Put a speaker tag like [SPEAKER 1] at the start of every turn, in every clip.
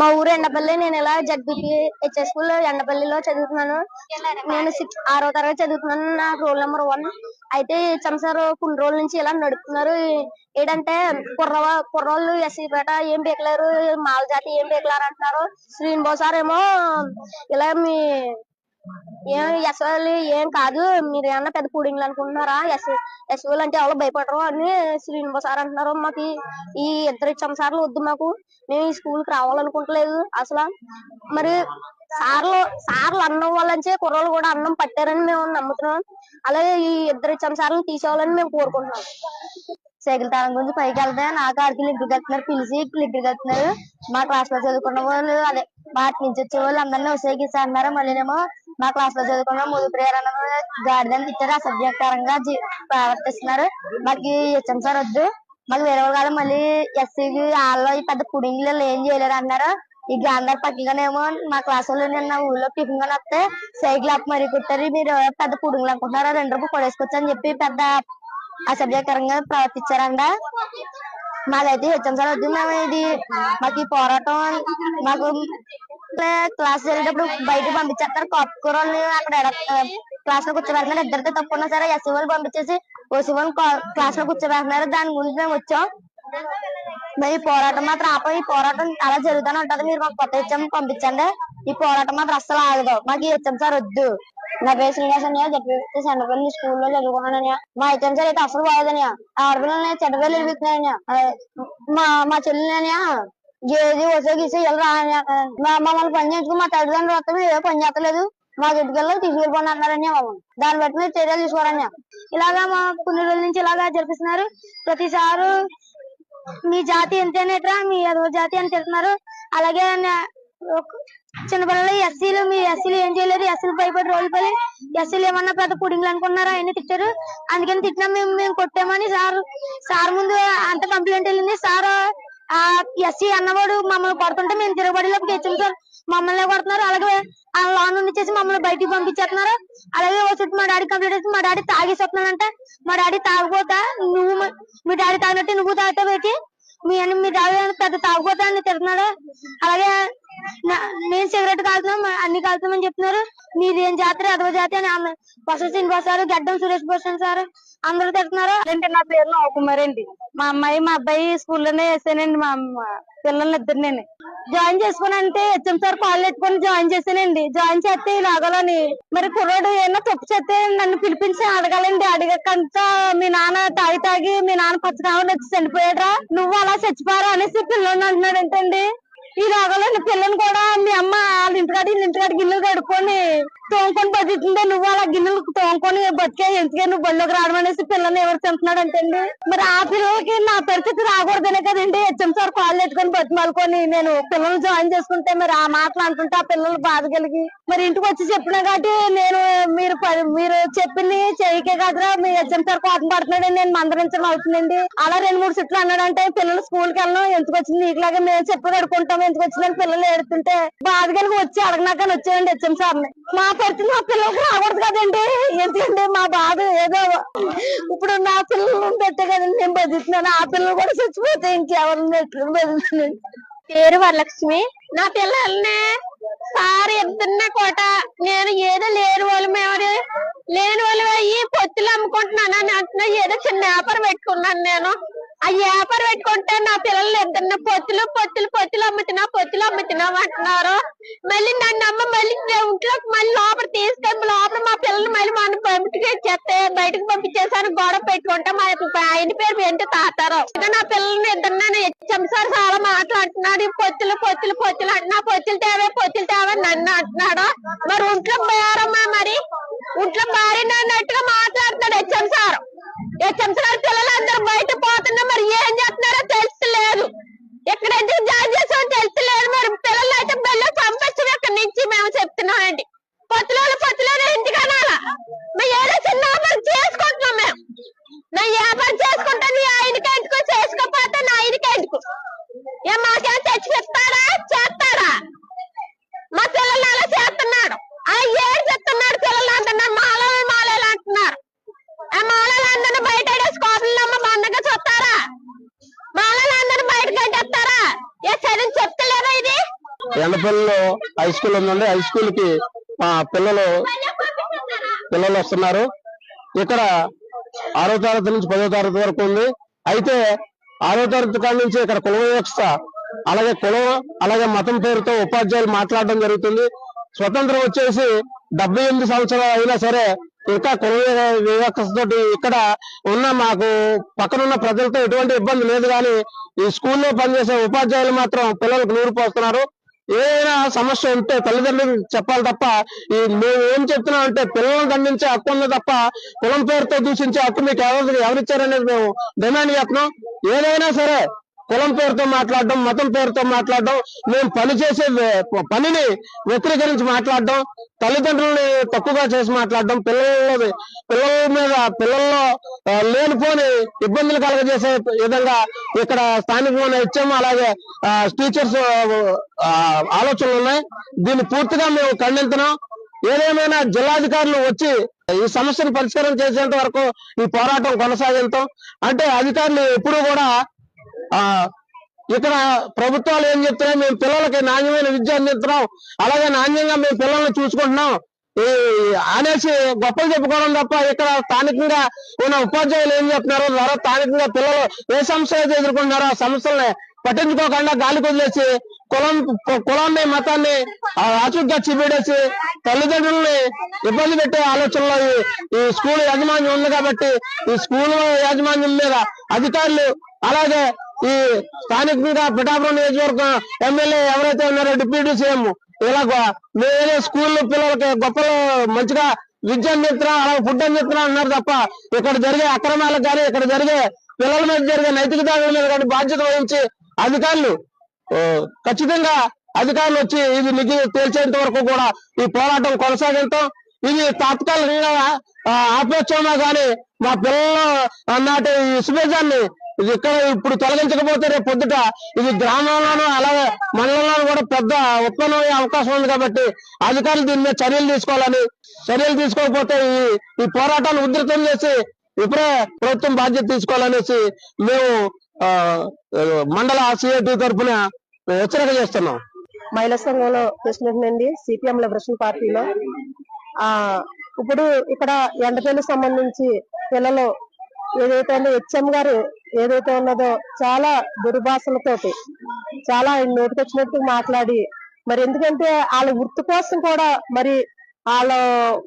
[SPEAKER 1] మా ఊరు ఎండపల్లి నేను ఇలా జడ్బిటి హెచ్ఎస్ స్కూల్ ఎండపల్లిలో చదువుతున్నాను. నేను సిక్స్ ఆరో తరగతి చదువుతున్నాను. నా రోల్ నెంబర్ వన్. అయితే సార్ కొన్ని రోజుల నుంచి ఇలా నడుపుతున్నారు. ఏంటంటే కుర్ర కుర్రోళ్ళు ఎస్సీ పేట ఏం పీకలేరు మాల జాతి ఏం పీకలేరు అంటున్నారు. శ్రీనివాస్ సార్ ఏమో ఇలా మీ ఏం ఎస్ఓలు ఏం కాదు మీరు ఏమన్నా పెద్ద పూడింగ్లు అనుకుంటున్నారా? ఎస్ ఎస్ఓలు అంటే ఎవరు భయపడరు అని శ్రీనివాస్ సార్ అంటున్నారు మాకు. ఈ- ఇద్దరు ఇద్దరు సార్లు వద్దు మాకు. మేము ఈ స్కూల్కి రావాలనుకుంటలేదు అసలు. మరి సార్లు సార్లు అన్నం వాళ్ళంచే కుర్రోళ్ళు కూడా అన్నం పట్టారని మేము నమ్ముతున్నాం. అలాగే ఈ ఇద్దరు సార్లు తీసేవాలని మేము కోరుకుంటున్నాం. సైకిల్ తాళం గురించి పైకి వెళ్తే నాకు ఆడికి లిగ్గు కడుతున్నారు పిలిచి లిగ్గు కడుతున్నారు మా క్లాస్లో చదువుకున్న వాళ్ళు అదే వాటి నుంచి వచ్చే వాళ్ళు అందరినీ ఉసేగిస్తా అన్నారు మళ్ళీనేమో మా క్లాస్లో చదువుకున్న ముందు ప్రేరణ గార్డెన్ గాడిదని తిట్టారు. అసభ్యకరంగా ప్రవర్తిస్తున్నారు. మాకు హెచ్ఎం సార్ వద్దు. మాకు వేరే వాళ్ళు మళ్ళీ ఎస్సీకి వాళ్ళు ఈ పెద్ద పుడింగ్లు ఏం చేయలేరు అన్నారు. ఈ గాంధార్ పక్కగానేమో మా క్లాస్ వాళ్ళు నిన్న ఊళ్ళో టిఫిన్గా వస్తే సైకిల్ అప్ మరి కుట్టారు. మీరు పెద్ద పుడుగులు అనుకుంటున్నారు? రెండు రూపాయలు కొడేసుకోవచ్చు అని చెప్పి పెద్ద అసభ్యకరంగా ప్రవర్తించారంట. మాదైతే హెచ్ఎం సార్ వద్దు. మేము ఇది మాకు ఈ పోరాటం మాకు క్లాస్ జరిగేటప్పుడు బయటకు పంపించేస్తారు. కాపుకూరని అక్కడ క్లాస్లో కూర్చోబెడుతున్నారు. ఇద్దరితో తప్పున్నా సరే ఎస్సీ వాళ్ళు పంపించేసి ఓసీ క్లాస్లో కూర్చోబెడుతున్నారు. దాని గురించి మేము వచ్చాం. మరి ఈ పోరాటం మాత్రం ఆప. ఈ పోరాటం అలా జరుగుతూనే ఉంటది. మీరు మాకు కొత్త హెచ్ఎం పంపించండి. ఈ పోరాటం మాత్రం అస్సలు ఆగదు. మాకు ఈ హెచ్ఎం సార్ వద్దు. నా పేరు శ్రీనివాస్ అన్నయ్య జడ్పీ సెంటర్పల్లి స్కూల్లో చదువుకున్నానయ్య మా హెచ్ఎం సార్ అయితే అసలు బాగోదనయ్య ఆడపిల్లలు చెడ్డపిల్లలు ఇరిపిస్తున్నాయన్నయ్య మా మా చెల్లెలన్నయ్య గేది వసే గీసే వెళ్ళరా మమ్మల్ని పని చేయించుకుని మా తల్లిదండ్రులు వస్తే ఏ పని చేస్తలేదు. మా చుట్టుకెళ్ళి తీసుకెళ్ళిపోండి అన్నారని మమ్మల్ని. దాన్ని బట్టి మీరు చర్యలు తీసుకోరని ఇలాగా మా కొన్ని రోజుల నుంచి ఇలాగా జరిపిస్తున్నారు. ప్రతిసారి మీ జాతి ఎంతేనేట్రా మీ అదో జాతి అని తిడుతున్నారు. అలాగే చిన్నపిల్లలు ఎస్సీలు మీ ఎస్సీలు ఏం చేయలేరు. ఎస్సీలు భయపడి రోజులు పడి ఎస్సీలు ఏమన్నా పెద్ద పుడింగ్లు అనుకున్నారా? ఆయన తిట్టారు. అందుకని తిట్టినా మేము మేము కొట్టామని సార్ సార్ ముందు అంత కంప్లైంట్ వెళ్ళింది. సార్ ఆ ఎస్సీ అన్నవాడు మమ్మల్ని కొడుతుంటే మేము తిరగబడిలోకి తెచ్చాం సార్. మమ్మల్ని కొడుతున్నారు? అలాగే ఆ లోన్ నుండి చేసి మమ్మల్ని బయటికి పంపించేస్తున్నారు. అలాగే ఓ చుట్టూ మా డాడీ కంప్లీట్ చేసి మా డాడీ తాగేసేస్తున్నానంటే మా డాడీ తాగబోతా నువ్వు మీ డాడీ తాగినట్టు నువ్వు తాగితే పెట్టి మీ మీ డాడీ పెద్ద తాగుపోతా అని తిరుగుతున్నాడు అలాగే నేను సిగరెట్ కాలుతున్నాం అన్ని కాలుతామని చెప్తున్నారు. మీది ఏం జాతర? అదవ జాతి అని ఆమె బసవ శ్రీనివాస్ సార్ గడ్డం సురేష్ భూషణ్ సార్. అందరు తిడుతున్నారు
[SPEAKER 2] అంటే నా పేరు నవకుమారి అండి మా అమ్మాయి మా అబ్బాయి స్కూల్లోనే వేసానండి మా అమ్మ పిల్లల్ని ఇద్దరిని జాయిన్ చేసుకుని అంటే హెచ్ఎం సార్ కాళ్ళు ఎత్తుకొని జాయిన్ చేశానండి. జాయిన్ చేస్తే ఇలాగలని మరి కుర్రాడు ఏమన్నా తప్పు చేస్తే నన్ను పిలిపించి అడగాలండి. అడగకంత మీ నాన్న తాగి తాగి మీ నాన్న పచ్చకామని వచ్చి చనిపోయాడా నువ్వు అలా చచ్చిపోరా అనేసి పిల్లల్ని అంటున్నాడు ఏంటండి ఈ రాగలని పిల్లలు కూడా మీ అమ్మ వాళ్ళ ఇంటికాడ వీళ్ళ ఇంటికాడ కడుక్కొని తోముకొని బతుకుతుంటే నువ్వు అలా గిన్నెలు తోముకొని బతికే ఎందుకే నువ్వు బళ్ళోకి రావడం అనేసి పిల్లల్ని ఎవరు తింటున్నాడు అంటండి మరి ఆ పిల్లలకి నా పరిస్థితి రాకూడదనే కదండి. హెచ్ఎం సార్ కాళ్ళు ఎత్తుకొని బతిమాలుకొని నేను పిల్లలు జాయిన్ చేసుకుంటే మరి ఆ మాటలు అంటుంటే ఆ పిల్లలు బాధ కలిగి. మరి ఇంటికి వచ్చి చెప్పినా కాబట్టి నేను మీరు మీరు చెప్పింది చేయకే కాదురా. మీ హెచ్ఎం సార్ కోపం పడుతున్నాడని నేను మందరించడం అవుతుందండి. అలా రెండు మూడు సిట్లు అన్నాడంటే పిల్లలు స్కూల్కి వెళ్ళడం ఎందుకు వచ్చింది? నీకులాగా మేము చెప్పి కడుకుంటాం ఎందుకు వచ్చిందని పిల్లలు ఏడుతుంటే బాధ కలిగి వచ్చి అడగనాకని వచ్చాయండి హెచ్ఎం సార్ని మా పరిస్థితి ఆ పిల్లలకు రాకూడదు కదండి. ఎందుకంటే మా బాధ ఏదో ఇప్పుడు నా పిల్లలు పెట్టే కదండి నేను బతుకుతున్నాను. ఆ పిల్లలు కూడా చచ్చిపోతే ఇంకెవరిని పెట్టుకుని బతుకుతున్నాను.
[SPEAKER 1] పేరు వరలక్ష్మి. నా పిల్లల్ని సార్ ఇద్దరిని కోట నేను ఏదో లేని వాళ్ళు మేము లేని వాళ్ళు అయ్యి పొత్తులు అమ్ముకుంటున్నాను అని అంటున్నా. ఏదో చిన్న వ్యాపారం పెట్టుకున్నాను నేను. ఆ వ్యాపారం పెట్టుకుంటే నా పిల్లలు ఇద్దరిని పొత్తులు పొత్తులు పొత్తులు అమ్ముతున్నా పొత్తులు అమ్ముతున్నాం అంటున్నారు. మళ్ళీ నన్ను అమ్మ మళ్ళీ ఇంట్లో ఇంట్లోకి మళ్ళీ లోపల తీసుకెళ్ళి లోపల మా పిల్లలు మళ్ళీ మనం బయటకి చెప్తే బయటకు పంపించేసాను గొడవ పెట్టుకుంటే మా ఆయన పేరు ఏంటో తాతారు. ఇంకా నా పిల్లల్ని ఇద్దరు చెంసారి చాలా మాట్లాడుతున్నాడు. పొత్తులు పొత్తులు పొత్తులు అంటున్నా పొత్తులు తేవే పొత్తులు తేవే నన్ను అంటున్నాడు. మరి ఒంట్లో పోయారమ్మా మరి? ఒంట్లో భార్య అన్నట్టుగా మాట్లాడుతున్నాడు హెచ్ఎం సార్ హెచ్ఎం సార్ పిల్లలందరూ బయట పోతున్నా మరి ఏం చేస్తున్నారో తెలుస్తలేదు ఇక్కడ ఎందుకు జాయిన్ చేసామో తెలుస్తలేదు మరి పిల్లలు అయితే బెల్ల పంపించడం ఇక్కడి నుంచి మేము చెప్తున్నామండి పొత్తులు పొత్తులు ఇంటికి అనాలా మేము ఏదో చిన్న వ్యాపారం చేసుకుంటున్నాం మేము నా వ్యాపారం చేసుకుంటే నీ ఆయనకి ఎందుకు చేసుకోకపోతే నా ఆయనకి ఎందుకు ఏ మాకేం తెచ్చి చెప్తాడా చేస్తాడా మా పిల్లలు అలా చేస్తున్నాడు ఆ ఏడు చెప్తున్నాడు పిల్లలు అంటున్నారు మాలో మాలలు అంటున్నారు ఆ మాలలు అందరిని బయట స్కోపులమ్మ బండగా చూస్తారా మాలలు అందరిని బయట కట్టేస్తారా
[SPEAKER 3] ఎండపల్లిలో హై స్కూల్ ఉందండి. హై స్కూల్కి మా పిల్లలు పిల్లలు వస్తున్నారు. ఇక్కడ ఆరో తరగతి నుంచి పదో తరగతి వరకు ఉంది. అయితే ఆరో తరగతి కాడ నుంచి ఇక్కడ కుల వ్యవస్థ అలాగే కులం అలాగే మతం పేరుతో ఉపాధ్యాయులు మాట్లాడడం జరుగుతుంది. స్వతంత్రం వచ్చేసి డెబ్బై ఎనిమిది సంవత్సరాలు అయినా సరే ఇంకా కుల వివక్షతోటి ఇక్కడ ఉన్న మాకు పక్కనున్న ప్రజలతో ఎటువంటి ఇబ్బంది లేదు కానీ ఈ స్కూల్లో పనిచేసే ఉపాధ్యాయులు మాత్రం పిల్లలకు నూరు పోస్తున్నారు. ఏదైనా సమస్య ఉంటే తల్లిదండ్రులు చెప్పాలి తప్ప ఈ మేము ఏం చెప్తున్నాం అంటే పిల్లలను దండించే హక్కు ఉంది తప్ప కులం పేరుతో దూషించే హక్కు మీకు ఎవరు ఎవరిచ్చారనేది మేము డిమాండ్ చేస్తున్నాం. ఏదైనా సరే కులం పేరుతో మాట్లాడడం మతం పేరుతో మాట్లాడడం మేము పని చేసే పనిని వ్యతిరేకరించి మాట్లాడడం తల్లిదండ్రుల్ని తక్కువగా చేసి మాట్లాడడం పిల్లల పిల్లల మీద పిల్లల్లో లేనిపోని ఇబ్బందులు కలగజేసే విధంగా ఇక్కడ స్థానికమైన హెచ్ఎం అలాగే టీచర్స్ ఆలోచనలు ఉన్నాయి. దీన్ని పూర్తిగా మేము ఖండించినాం. ఏదేమైనా జిల్లాధికారులు వచ్చి ఈ సమస్యను పరిష్కారం చేసేంత వరకు ఈ పోరాటం కొనసాగిస్తాం అంటే అధికారులు ఎప్పుడూ కూడా ఆ ఇక్కడ ప్రభుత్వాలు ఏం చెప్తున్నాయి? మేము పిల్లలకి నాణ్యమైన విద్య అందిస్తున్నాం. అలాగే నాణ్యంగా మేము పిల్లల్ని చూసుకుంటున్నాం. ఈ అనేసి గొప్పలు చెప్పుకోవడం తప్ప ఇక్కడ స్థానికంగా ఉన్న ఉపాధ్యాయులు ఏం చెప్తున్నారు? ద్వారా స్థానికంగా పిల్లలు ఏ సమస్య అయితే ఎదుర్కొంటున్నారో ఆ సమస్యల్ని పట్టించుకోకుండా గాలి వదిలేసి కులం కులాన్ని మతాన్ని ఆ చిబిడేసి తల్లిదండ్రుల్ని ఇబ్బంది పెట్టే ఆలోచనలో ఈ- ఈ స్కూల్ యాజమాన్యం ఉంది కాబట్టి ఈ స్కూల్ యాజమాన్యం మీద అధికారులు అలాగే ఈ స్థానికంగా పిఠాపురం నియోజకవర్గం ఎమ్మెల్యే ఎవరైతే ఉన్నారో డిప్యూటీ సీఎం ఇలాగ గొ- మేమేదో స్కూల్ పిల్లలకి గొప్పలు మంచిగా విద్య అందిస్తున్నాం అలా ఫుడ్ అందిస్తున్నాం అన్నారు తప్ప ఇక్కడ జరిగే అక్రమాలకు కానీ ఇక్కడ జరిగే పిల్లల మీద జరిగే నైతిక దాడుల మీద కానీ బాధ్యత వహించి అధికారులు ఖచ్చితంగా అధికారులు వచ్చి ఇది నిధి తేల్చేంత వరకు కూడా ఈ పోరాటం కొనసాగిస్తాం ఇది తాత్కాలికంగా ఆ, ఆపేచ్చామా కానీ మా పిల్లలు నాటి ఈ ఇది ఇక్కడ ఇప్పుడు తొలగించకపోతే రేపు పొద్దుట ఇది గ్రామంలోనూ అలాగే మండలంలోనూ కూడా పెద్ద ఉత్పన్నం అయ్యే అవకాశం ఉంది కాబట్టి అధికారులు దీని మీద చర్యలు తీసుకోవాలని చర్యలు తీసుకోకపోతే ఈ ఈ పోరాటాన్ని ఉధృతం చేసి ఇప్పుడే ప్రభుత్వం బాధ్యత తీసుకోవాలనేసి మేము ఆ, మండల సిఐటి తరఫున హెచ్చరిక చేస్తున్నాం.
[SPEAKER 4] మహిళా సంఘంలో ప్రెసిడెంట్ అండి ప్రశ్న లిబరేషన్ పార్టీలో ఆ ఇప్పుడు ఇక్కడ ఎండపల్లి సంబంధించి పిల్లలు ఏదైతే ఉందో హెచ్ఎం గారు ఏదైతే ఉన్నదో చాలా దుర్భాషలతోటి చాలా నోటికొచ్చినట్టు మాట్లాడి మరి ఎందుకంటే వాళ్ళ వృత్తి కోసం కూడా మరి వాళ్ళు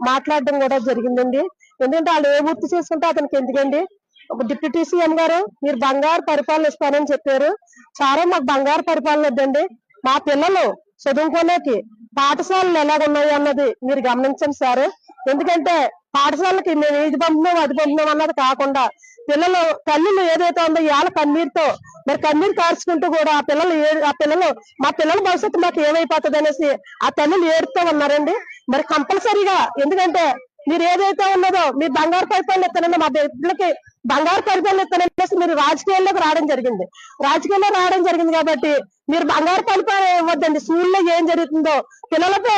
[SPEAKER 4] మాట్లాడడం కూడా జరిగిందండి. ఎందుకంటే వాళ్ళు ఏ వృత్తి చేసుకుంటే అతనికి ఎందుకండి? ఒక డిప్యూటీ సీఎం గారు మీరు బంగారు పరిపాలన ఇస్తానని చెప్పారు. చాలా మాకు బంగారు పరిపాలన వద్దండి. మా పిల్లలు చదువుకోలేకి పాఠశాలలు ఎలాగున్నాయి అన్నది మీరు గమనించండి సార్. ఎందుకంటే పాఠశాలకి మేము ఇది పంపుతున్నాం అది పంపుతున్నాం అన్నది కాకుండా పిల్లలు తల్లులు ఏదైతే ఉందో ఇవాళ కన్నీరుతో మరి కన్నీరు కార్చుకుంటూ కూడా ఆ పిల్లలు ఏ- ఆ పిల్లలు మా పిల్లల భవిష్యత్తు మాకు ఏమైపోతుంది అనేసి ఆ తల్లులు ఏడుతూ ఉన్నారండి. మరి కంపల్సరీగా ఎందుకంటే మీరు ఏదైతే ఉన్నదో మీ బంగారు పరిపాలన ఇస్తానని మా బిడ్డలకి బంగారు పరిపాలన ఇస్తాననేసి మీరు రాజకీయాల్లోకి రావడం జరిగింది. రాజకీయాల్లో రావడం జరిగింది కాబట్టి మీరు బంగారు పరిపాలన ఇవ్వద్దండి స్కూల్లో ఏం జరుగుతుందో పిల్లలపై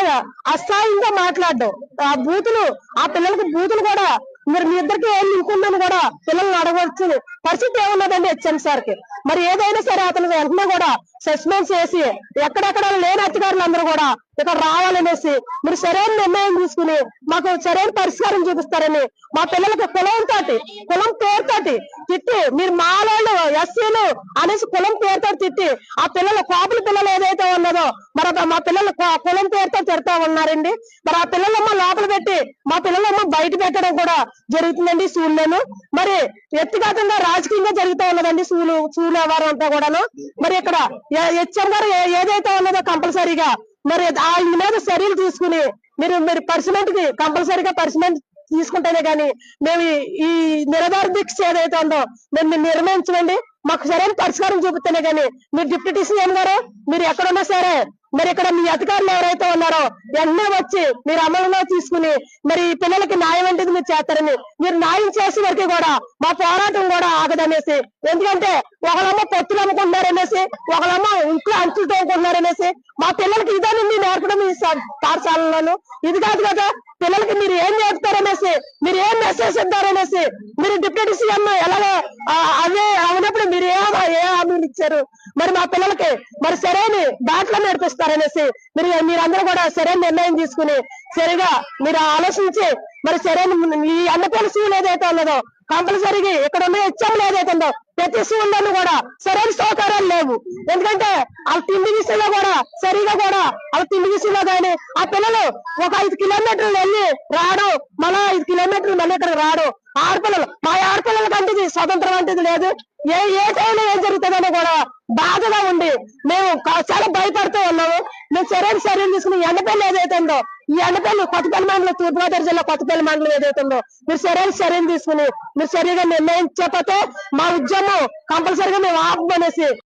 [SPEAKER 4] అస్థాయిగా మాట్లాడడం. ఆ బూతులు ఆ పిల్లలకి బూతులు కూడా మీరు మీ ఇద్దరికి ఏం ఇంకుందని కూడా పిల్లల్ని అడగవచ్చు పరిస్థితి ఏమున్నదండి హెచ్ఎం సార్కి మరి ఏదైనా సరే అతను వెంటనే కూడా సస్పెండ్ చేసి ఎక్కడెక్కడ లేని అధికారులు అందరూ కూడా ఇక్కడ రావాలనేసి మీరు సరైన నిర్ణయం తీసుకుని మాకు సరైన పరిష్కారం చూపిస్తారని మా పిల్లలకి కులం తోటి కులం పేరుతోటి తిట్టి మీరు మాలోళ్ళు ఎస్సీలు అనేసి కులం పేరుతో తిట్టి ఆ పిల్లల కోపల పిల్లలు ఏదైతే ఉన్నదో మరి మా పిల్లలు కులం పేరుతో తిడతా ఉన్నారండి. మరి ఆ పిల్లలమ్మ లోపల పెట్టి మా పిల్లలమ్మ బయట పెట్టడం కూడా జరుగుతుందండి స్కూల్లోను. మరి వ్యక్తిగతంగా రాజకీయంగా జరుగుతూ ఉన్నదండి సూలు స్కూల్ వ్యవహారం అంతా కూడాను. మరి ఇక్కడ హెచ్ఎం గారు ఏదైతే ఉన్నదో కంపల్సరీగా మరి ఆయన మీద చర్యలు తీసుకుని మీరు మీరు పర్సనెంట్కి కంపల్సరీగా పర్సనెంట్ తీసుకుంటేనే కానీ మేము ఈ- నిరధార దీక్ష ఏదైతే ఉందో మేము మీరు నిర్ణయించండి మాకు సరైన పరిష్కారం చూపిస్తేనే కానీ మీరు డిప్యూటీ సీఎం గారు మీరు ఎక్కడున్నా సరే మరి ఇక్కడ మీ అధికారులు ఎవరైతే ఉన్నారో వెంటనే వచ్చి మీరు అమలులో తీసుకుని మరి ఈ పిల్లలకి న్యాయం ఏంటిది మీరు చేస్తారని మీరు న్యాయం చేసే వరకు కూడా మా పోరాటం కూడా ఆగదనేసి ఎందుకంటే ఒకళ్ళమ్మ పొత్తులు అమ్ముకుంటున్నారనేసి ఒకళ్ళమ్మ ఇంట్లో అంచులు తోముకుంటున్నారనేసి మా పిల్లలకి ఇదేనండి నేర్పడం ఈ స- పాఠశాలలోను ఇది కాదు కదా. పిల్లలకి మీరు ఏం చెప్తారనేసి మీరు ఏం మెసేజ్ ఇద్దారనేసి మీరు డిప్యూటీ సీఎం ఎలాగో అవే అవునప్పుడు మీరు ఏ ఏ హామీలు ఇచ్చారు? మరి మా పిల్లలకి మరి సరైన దాంట్లో నేర్పిస్తారనేసి మీరు మీరందరూ కూడా సరైన నిర్ణయం తీసుకుని సరిగా మీరు ఆలోచించి మరి సరైన ఈ అన్నపల్లి సీఎం ఏదైతే ఉన్నదో కంపల్సరీగా ఇక్కడ ఉన్న ఇచ్చాము ఏదైతే ఉందో ప్రతి స్కూల్లోనూ కూడా సరైన సౌకర్యాలు లేవు. ఎందుకంటే వాళ్ళ తిండి విషయంలో కూడా సరిగా కూడా వాళ్ళ తిండి విషయంలో కానీ ఆ పిల్లలు ఒక ఐదు కిలోమీటర్లు వెళ్ళి రాడు మళ్ళా ఐదు కిలోమీటర్లు మళ్ళీ ఇక్కడ రాడు. ఆడపిల్లలు మా ఆడపిల్లలకి అంటే స్వతంత్రం అంటే లేదు. ఏ ఏ టైంలో ఏం జరుగుతుందని కూడా బాధగా ఉండి మేము చాలా భయపడుతూ ఉన్నాము. మేము సరైన చర్యలు తీసుకుని ఎండపల్లి ఏదైతే ఉందో ఈ ఎండపల్లి కొత్తపల్లి మండలం తూర్పుగోదావరి జిల్లా కొత్తపల్లి మండలం ఏదైతే ఉందో మీరు సరైన చర్యలు తీసుకుని మీరు సరిగా నిర్ణయించకపోతే మా ఉద్యమం కంపల్సరీగా మేము ఆపమనేసి